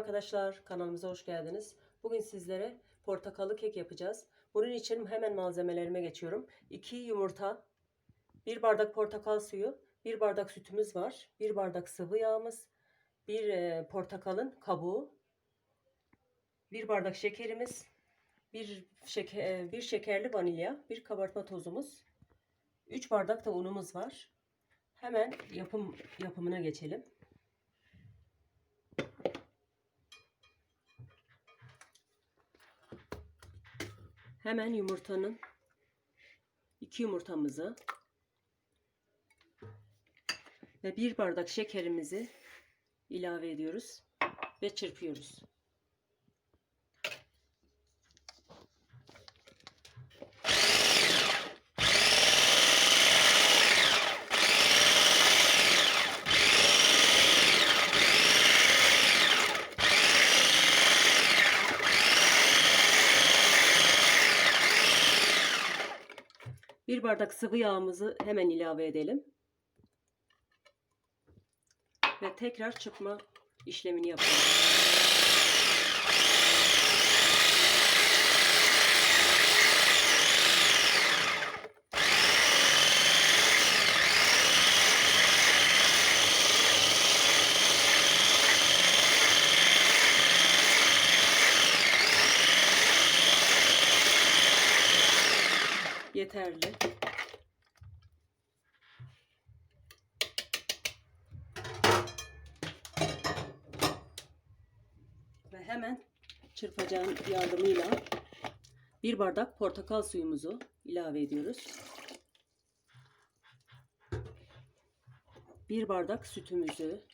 arkadaşlar, kanalımıza hoş geldiniz. Bugün sizlere portakallı kek yapacağız. Bunun için hemen malzemelerime geçiyorum. 2 yumurta, 1 bardak portakal suyu, 1 bardak sütümüz var, 1 bardak sıvı yağımız, 1 portakalın kabuğu, 1 bardak şekerimiz, 1 şeker, bir şekerli vanilya, 1 kabartma tozumuz, 3 bardak da unumuz var. Hemen yapım yapımına geçelim. Hemen yumurtanın iki yumurtamızı ve bir bardak şekerimizi ilave ediyoruz ve çırpıyoruz. Bir bardak sıvı yağımızı hemen ilave edelim. Ve tekrar çırpma işlemini yapalım. Yeterli. Ve hemen çırpacağın yardımıyla bir bardak portakal suyumuzu ilave ediyoruz. Bir bardak sütümüzü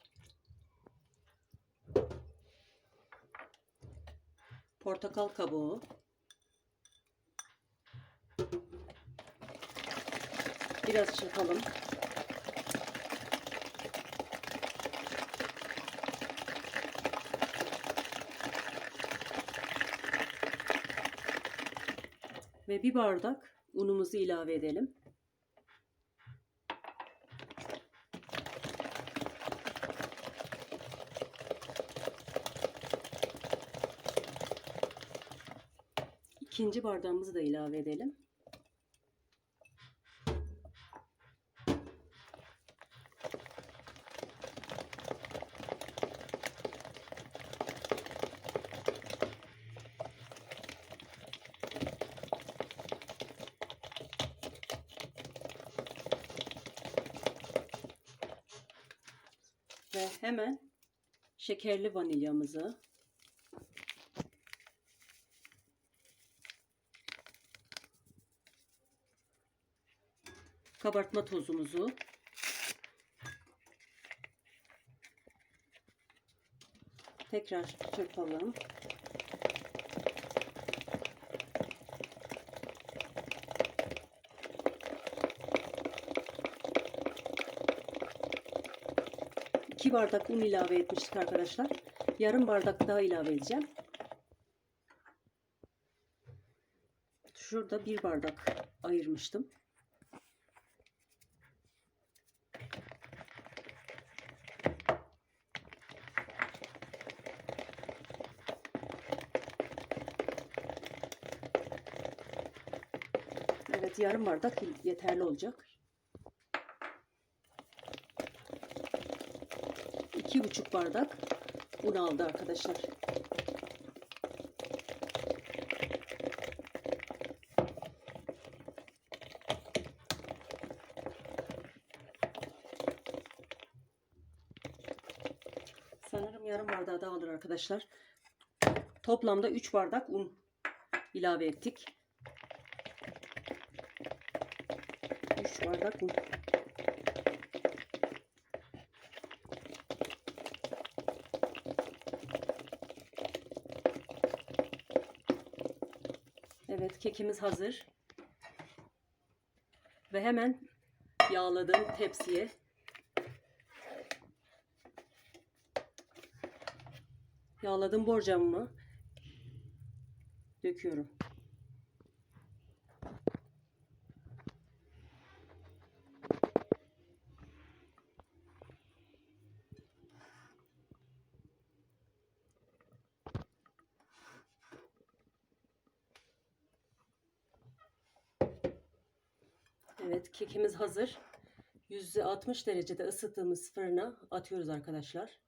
portakal kabuğu biraz çırpalım. Ve bir bardak unumuzu ilave edelim. İkinci bardağımızı da ilave edelim. Ve hemen şekerli vanilyamızı kabartma tozumuzu tekrar çırpalım. İki bardak un ilave etmiştik arkadaşlar. Yarım bardak daha ilave edeceğim. Şurada bir bardak ayırmıştım. Evet yarım bardak yeterli olacak. İki buçuk bardak un aldı arkadaşlar. Sanırım yarım bardağı daha alır arkadaşlar. Toplamda 3 bardak un ilave ettik. 3 bardak un. Evet kekimiz hazır. Ve hemen yağladığım tepsiye yağladığım borcamımı döküyorum. Evet kekimiz hazır. 160 derecede ısıttığımız fırına atıyoruz arkadaşlar.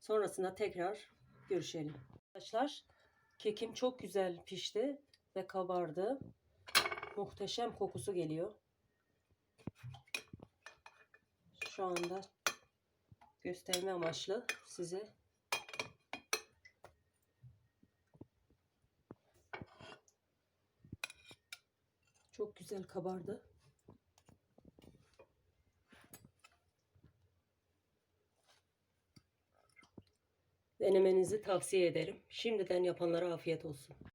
Sonrasında tekrar görüşelim. Arkadaşlar kekim çok güzel pişti ve kabardı. Muhteşem kokusu geliyor. Şu anda gösterme amaçlı size çok güzel kabardı. Denemenizi tavsiye ederim. Şimdiden yapanlara afiyet olsun.